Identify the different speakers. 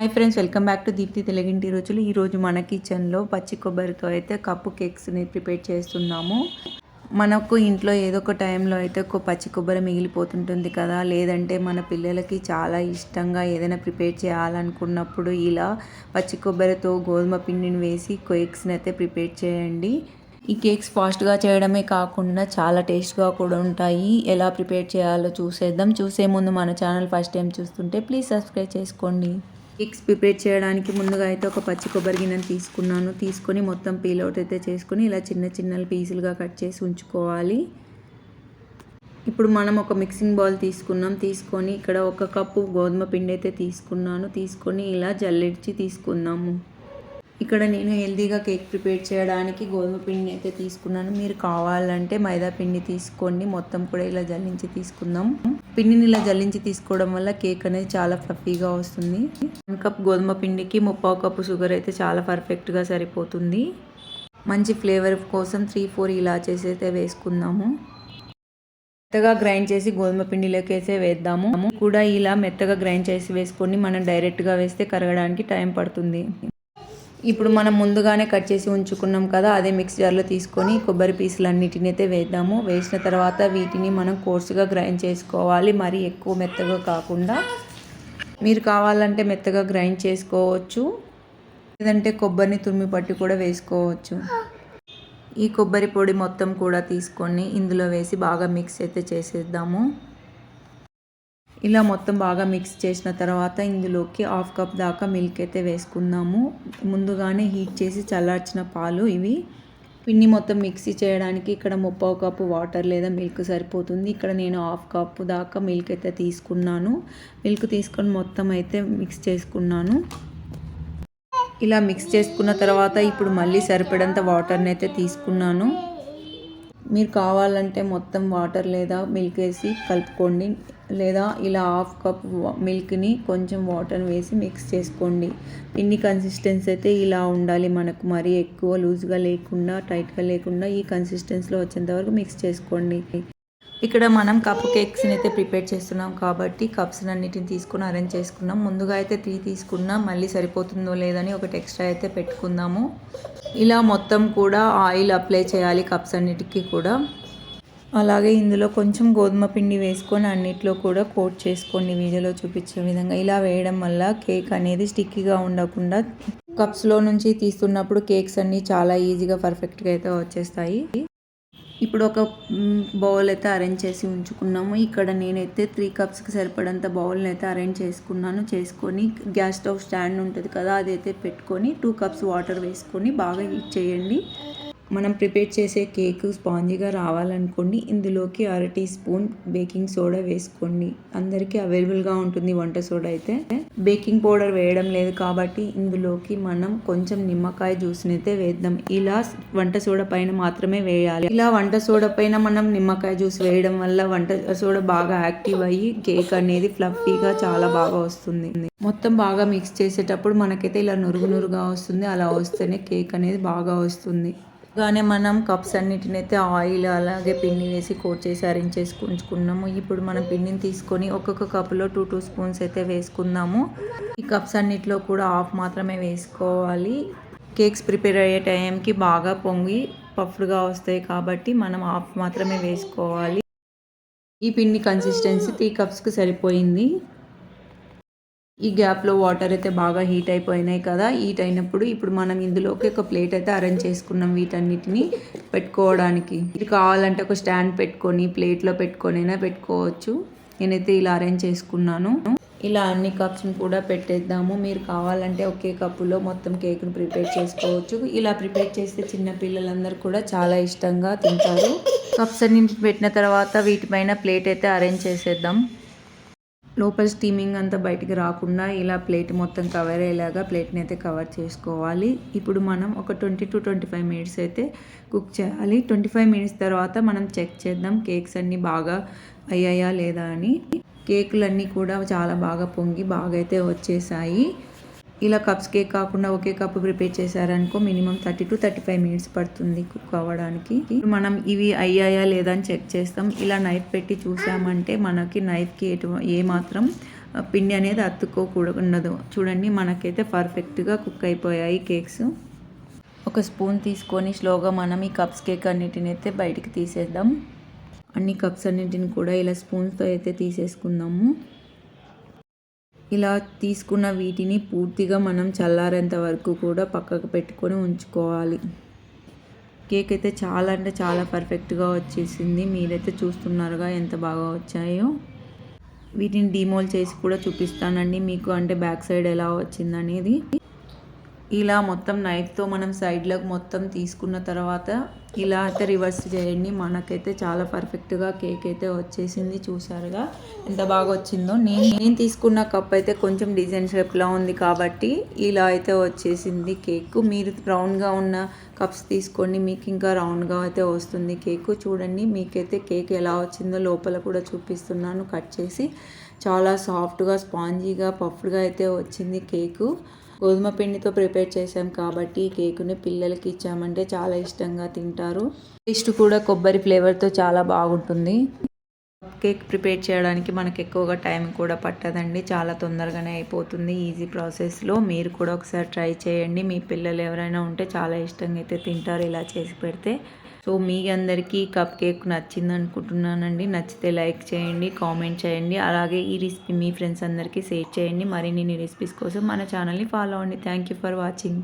Speaker 1: Hi friends welcome back to Deepthi తెలుగింటి రోజులు ఈరోజు మన కిచెన్లో పచ్చి కొబ్బరితో అయితే కప్పు కేక్స్ని ప్రిపేర్ చేస్తున్నాము. మనకు ఇంట్లో ఏదో ఒక టైంలో అయితే ఒక పచ్చి కొబ్బరి మిగిలిపోతుంటుంది కదా. లేదంటే మన పిల్లలకి చాలా ఇష్టంగా ఏదైనా ప్రిపేర్ చేయాలనుకున్నప్పుడు ఇలా పచ్చి కొబ్బరితో గోధుమ పిండిని వేసి కేక్స్ని అయితే ప్రిపేర్ చేయండి. ఈ కేక్స్ ఫాస్ట్గా చేయడమే కాకుండా చాలా టేస్ట్గా కూడా ఉంటాయి. ఎలా ప్రిపేర్ చేయాలో చూసేద్దాం. చూసే ముందు మన ఛానల్ ఫస్ట్ టైం చూస్తుంటే ప్లీజ్ సబ్స్క్రైబ్ చేసుకోండి. కేక్స్ ప్రిపేర్ చేయడానికి ముందుగా అయితే ఒక పచ్చి కొబ్బరి గిన్నెను తీసుకున్నాను. తీసుకొని మొత్తం పీల్ అవుట్ అయితే చేసుకొని ఇలా చిన్న చిన్న పీసులుగా కట్ చేసి ఉంచుకోవాలి. ఇప్పుడు మనం ఒక మిక్సింగ్ బౌల్ తీసుకున్నాం. తీసుకొని ఇక్కడ ఒక కప్పు గోధుమ పిండి అయితే తీసుకున్నాను. తీసుకొని ఇలా జల్లిడ్చి తీసుకున్నాము ఇక్కడ నేను హెల్తీగా కేక్ ప్రిపేర్ చేయడానికి గోధుమ పిండి అయితే తీసుకున్నాను. మీరు కావాలంటే మైదా పిండి తీసుకోండి. మొత్తం కూడా ఇలా జల్లించి తీసుకుందాం. పిండిని ఇలా జల్లించి తీసుకోవడం వల్ల కేక్ అనేది చాలా ఫ్లఫీగా వస్తుంది. వన్ కప్ గోధుమ పిండికి ముప్పావు కప్పు షుగర్ అయితే చాలా పర్ఫెక్ట్గా సరిపోతుంది. మంచి ఫ్లేవర్ కోసం త్రీ ఫోర్ ఇలా చేసి అయితే వేసుకుందాము. మెత్తగా గ్రైండ్ చేసి గోధుమ పిండిలోకి వేసే వేద్దాము. కూడా ఇలా మెత్తగా గ్రైండ్ చేసి వేసుకొని మనం డైరెక్ట్గా వేస్తే కరగడానికి టైం పడుతుంది. ఇప్పుడు మనం ముందుగానే కట్ చేసి ఉంచుకున్నాం కదా అదే మిక్స్ జార్లో తీసుకొని కొబ్బరి పీసులు అన్నిటిని అయితే వేద్దాము. వేసిన తర్వాత వీటిని మనం కోర్సుగా గ్రైండ్ చేసుకోవాలి. మరీ ఎక్కువ మెత్తగా కాకుండా. మీరు కావాలంటే మెత్తగా గ్రైండ్ చేసుకోవచ్చు. లేదంటే కొబ్బరిని తురిమి పట్టి కూడా వేసుకోవచ్చు. ఈ కొబ్బరి పొడి మొత్తం కూడా తీసుకొని ఇందులో వేసి బాగా మిక్స్ అయితే చేసేద్దాము. ఇలా మొత్తం బాగా మిక్స్ చేసిన తర్వాత ఇందులోకి హాఫ్ కప్ దాకా మిల్క్ అయితే వేసుకుందాము. ముందుగానే హీట్ చేసి చల్లార్చిన పాలు ఇవి. పిండి మొత్తం మిక్సీ చేయడానికి ఇక్కడ ముప్పావు కప్పు వాటర్ లేదా మిల్క్ సరిపోతుంది. ఇక్కడ నేను హాఫ్ కప్పు దాకా మిల్క్ అయితే తీసుకున్నాను. మిల్క్ తీసుకొని మొత్తం అయితే మిక్స్ చేసుకున్నాను. ఇలా మిక్స్ చేసుకున్న తర్వాత ఇప్పుడు మళ్ళీ సరిపడంత వాటర్ని అయితే తీసుకున్నాను. మీరు కావాలంటే మొత్తం వాటర్ లేదా మిల్క్ వేసి కలుపుకోండి. లేదా ఇలా హాఫ్ కప్ మిల్క్ని కొంచెం వాటర్ వేసి మిక్స్ చేసుకోండి. పిండి కన్సిస్టెన్సీ అయితే ఇలా ఉండాలి మనకు. మరీ ఎక్కువ లూజ్గా లేకుండా టైట్గా లేకుండా ఈ కన్సిస్టెన్సీలో వచ్చేంత వరకు మిక్స్ చేసుకోండి. ఇక్కడ మనం కప్ కేక్స్ని అయితే ప్రిపేర్ చేస్తున్నాం కాబట్టి కప్స్ అన్నిటిని తీసుకుని అరేంజ్ చేసుకున్నాం. ముందుగా అయితే త్రీ తీసుకున్నాం మళ్ళీ సరిపోతుందో లేదని ఒకటి ఎక్స్ట్రా అయితే పెట్టుకుందాము. ఇలా మొత్తం కూడా ఆయిల్ అప్లై చేయాలి కప్స్ అన్నిటికీ కూడా. అలాగే ఇందులో కొంచెం గోధుమ పిండి వేసుకొని అన్నిట్లో కూడా కోట్ చేసుకోండి వీడియోలో చూపించే విధంగా. ఇలా వేయడం వల్ల కేక్ అనేది స్టిక్కీగా ఉండకుండా కప్స్లో నుంచి తీస్తున్నప్పుడు కేక్స్ అన్నీ చాలా ఈజీగా పర్ఫెక్ట్గా అయితే వచ్చేస్తాయి. ఇప్పుడు ఒక బౌల్ అయితే అరేంజ్ చేసి ఉంచుకున్నాము. ఇక్కడ నేనైతే త్రీ కప్స్కి సరిపడంత బౌల్ని అయితే అరేంజ్ చేసుకున్నాను. చేసుకొని గ్యాస్ స్టవ్ స్టాండ్ ఉంటుంది కదా అదైతే పెట్టుకొని టూ కప్స్ వాటర్ వేసుకొని బాగా హీట్ చేయండి. మనం ప్రిపేర్ చేసే కేక్ స్పాంజీగా రావాలనుకోండి ఇందులోకి అర టీ స్పూన్ బేకింగ్ సోడా వేసుకోండి. అందరికీ అవైలబుల్గా ఉంటుంది వంట సోడా అయితే. బేకింగ్ పౌడర్ వేయడం లేదు కాబట్టి ఇందులోకి మనం కొంచెం నిమ్మకాయ జ్యూస్ని అయితే వేద్దాం. ఇలా వంట సోడా పైన మాత్రమే వేయాలి. ఇలా వంట సోడా పైన మనం నిమ్మకాయ జ్యూస్ వేయడం వల్ల వంట సోడా బాగా యాక్టివ్ అయ్యి కేక్ అనేది ఫ్లఫీగా చాలా బాగా వస్తుంది. మొత్తం బాగా మిక్స్ చేసేటప్పుడు మనకైతే ఇలా నురుగు నురుగా వస్తుంది. అలా వస్తేనే కేక్ అనేది బాగా వస్తుంది. గానే మనం కప్స్ అన్నిటిని అయితే ఆయిల్ అలాగే పిండి వేసి కోట్ చేసి అరేంజ్ చేసి ఉంచుకున్నాము. ఇప్పుడు మనం పిండిని తీసుకొని ఒక్కొక్క కప్లో టూ టూ స్పూన్స్ అయితే వేసుకుందాము. ఈ కప్స్ అన్నిటిలో కూడా హాఫ్ మాత్రమే వేసుకోవాలి. కేక్స్ ప్రిపేర్ అయ్యే టైంకి బాగా పొంగి పఫ్డ్గా వస్తాయి కాబట్టి మనం హాఫ్ మాత్రమే వేసుకోవాలి. ఈ పిండి కన్సిస్టెన్సీ త్రీ కప్స్కి సరిపోయింది. ఈ గ్యాప్లో వాటర్ అయితే బాగా హీట్ అయిపోయినాయి కదా హీట్ అయినప్పుడు ఇప్పుడు మనం ఇందులోకి ఒక ప్లేట్ అయితే అరేంజ్ చేసుకున్నాం వీటన్నిటిని పెట్టుకోవడానికి. ఇది కావాలంటే ఒక స్టాండ్ పెట్టుకొని ప్లేట్లో పెట్టుకొని అయినా పెట్టుకోవచ్చు. నేనైతే ఇలా అరేంజ్ చేసుకున్నాను. ఇలా అన్ని కప్స్ని కూడా పెట్టేద్దాము. మీరు కావాలంటే ఒకే కప్పులో మొత్తం కేక్ను ప్రిపేర్ చేసుకోవచ్చు. ఇలా ప్రిపేర్ చేస్తే చిన్న పిల్లలందరూ కూడా చాలా ఇష్టంగా తింటారు. కప్స్ అన్ని పెట్టిన తర్వాత వీటిపైన ప్లేట్ అయితే అరేంజ్ చేసేద్దాం. లోపల స్టీమింగ్ అంతా బయటికి రాకుండా ఇలా ప్లేట్ మొత్తం కవర్ అయ్యేలాగా ప్లేట్ని అయితే కవర్ చేసుకోవాలి. ఇప్పుడు మనం ఒక twenty to twenty five minutes అయితే కుక్ చేయాలి. ట్వంటీ ఫైవ్ మినిట్స్ తర్వాత మనం చెక్ చేద్దాం కేక్స్ అన్నీ బాగా అయ్యాయా లేదా అని. కేకులన్నీ కూడా చాలా బాగా పొంగి బాగా అయితే వచ్చేసాయి. ఇలా కప్స్ కేక్ కాకుండా ఒకే cup prepare చేశారనుకో minimum thirty to thirty five minutes పడుతుంది కుక్ అవ్వడానికి. మనం ఇవి అయ్యాయా లేదా అని చెక్ చేస్తాం. ఇలా నైఫ్ పెట్టి చూసామంటే మనకి నైఫ్కి ఎటు ఏ మాత్రం పిండి అనేది అతుక్కోకూడదు చూడండి మనకైతే పర్ఫెక్ట్గా కుక్ అయిపోయాయి కేక్స్. ఒక స్పూన్ తీసుకొని స్లోగా మనం ఈ కప్స్ కేక్ అన్నిటిని అయితే బయటికి తీసేద్దాం. అన్ని కప్స్ అన్నిటిని కూడా ఇలా స్పూన్స్తో అయితే తీసేసుకుందాము. ఇలా తీసుకున్న వీటిని పూర్తిగా మనం చల్లారేంత వరకు కూడా పక్కకు పెట్టుకొని ఉంచుకోవాలి. కేక్ అయితే చాలా అంటే చాలా పర్ఫెక్ట్గా వచ్చేసింది. మీరైతే చూస్తున్నారుగా ఎంత బాగా వచ్చాయో. వీటిని డిమోల్ చేసి కూడా చూపిస్తానండి. మీకు అంటే బ్యాక్ సైడ్ ఎలా వచ్చిందనేది. ఇలా మొత్తం నైఫ్తో మనం సైడ్లకు మొత్తం తీసుకున్న తర్వాత ఇలా అయితే రివర్స్ చేయండి. మనకైతే చాలా పర్ఫెక్ట్గా కేక్ అయితే వచ్చేసింది. చూసారుగా ఎంత బాగా వచ్చిందో. నేను నేను తీసుకున్న కప్ అయితే కొంచెం డిజైన్ షేప్లో ఉంది కాబట్టి ఇలా అయితే వచ్చేసింది కేక్ మీరు రౌండ్గా ఉన్న కప్స్ తీసుకోండి. మీకు ఇంకా రౌండ్గా అయితే వస్తుంది కేక్ చూడండి మీకైతే కేక్ ఎలా వచ్చిందో లోపల కూడా చూపిస్తున్నాను. కట్ చేసి చాలా సాఫ్ట్గా స్పాంజీగా పఫ్డ్గా అయితే వచ్చింది కేకు గోధుమ పిండితో ప్రిపేర్ చేసాం కాబట్టి ఈ కేకుని పిల్లలకి ఇచ్చామంటే చాలా ఇష్టంగా తింటారు. టేస్ట్ కూడా కొబ్బరి ఫ్లేవర్తో చాలా బాగుంటుంది. కేక్ ప్రిపేర్ చేయడానికి మనకు ఎక్కువగా టైం కూడా పట్టదండి. చాలా తొందరగానే అయిపోతుంది ఈజీ ప్రాసెస్లో మీరు కూడా ఒకసారి ట్రై చేయండి. మీ పిల్లలు ఎవరైనా ఉంటే చాలా ఇష్టంగా అయితే తింటారు ఇలా చేసి పెడితే. సో మీ అందరికీ కప్ కేక్ నచ్చింది అనుకుంటున్నానండి. నచ్చితే లైక్ చేయండి కామెంట్ చేయండి అలాగే ఈ రెసిపీ మీ ఫ్రెండ్స్ అందరికీ షేర్ చేయండి. మరిన్ని రెసిపీస్ కోసం మన ఛానల్ని ఫాలో అవ్వండి. Thank you for watching.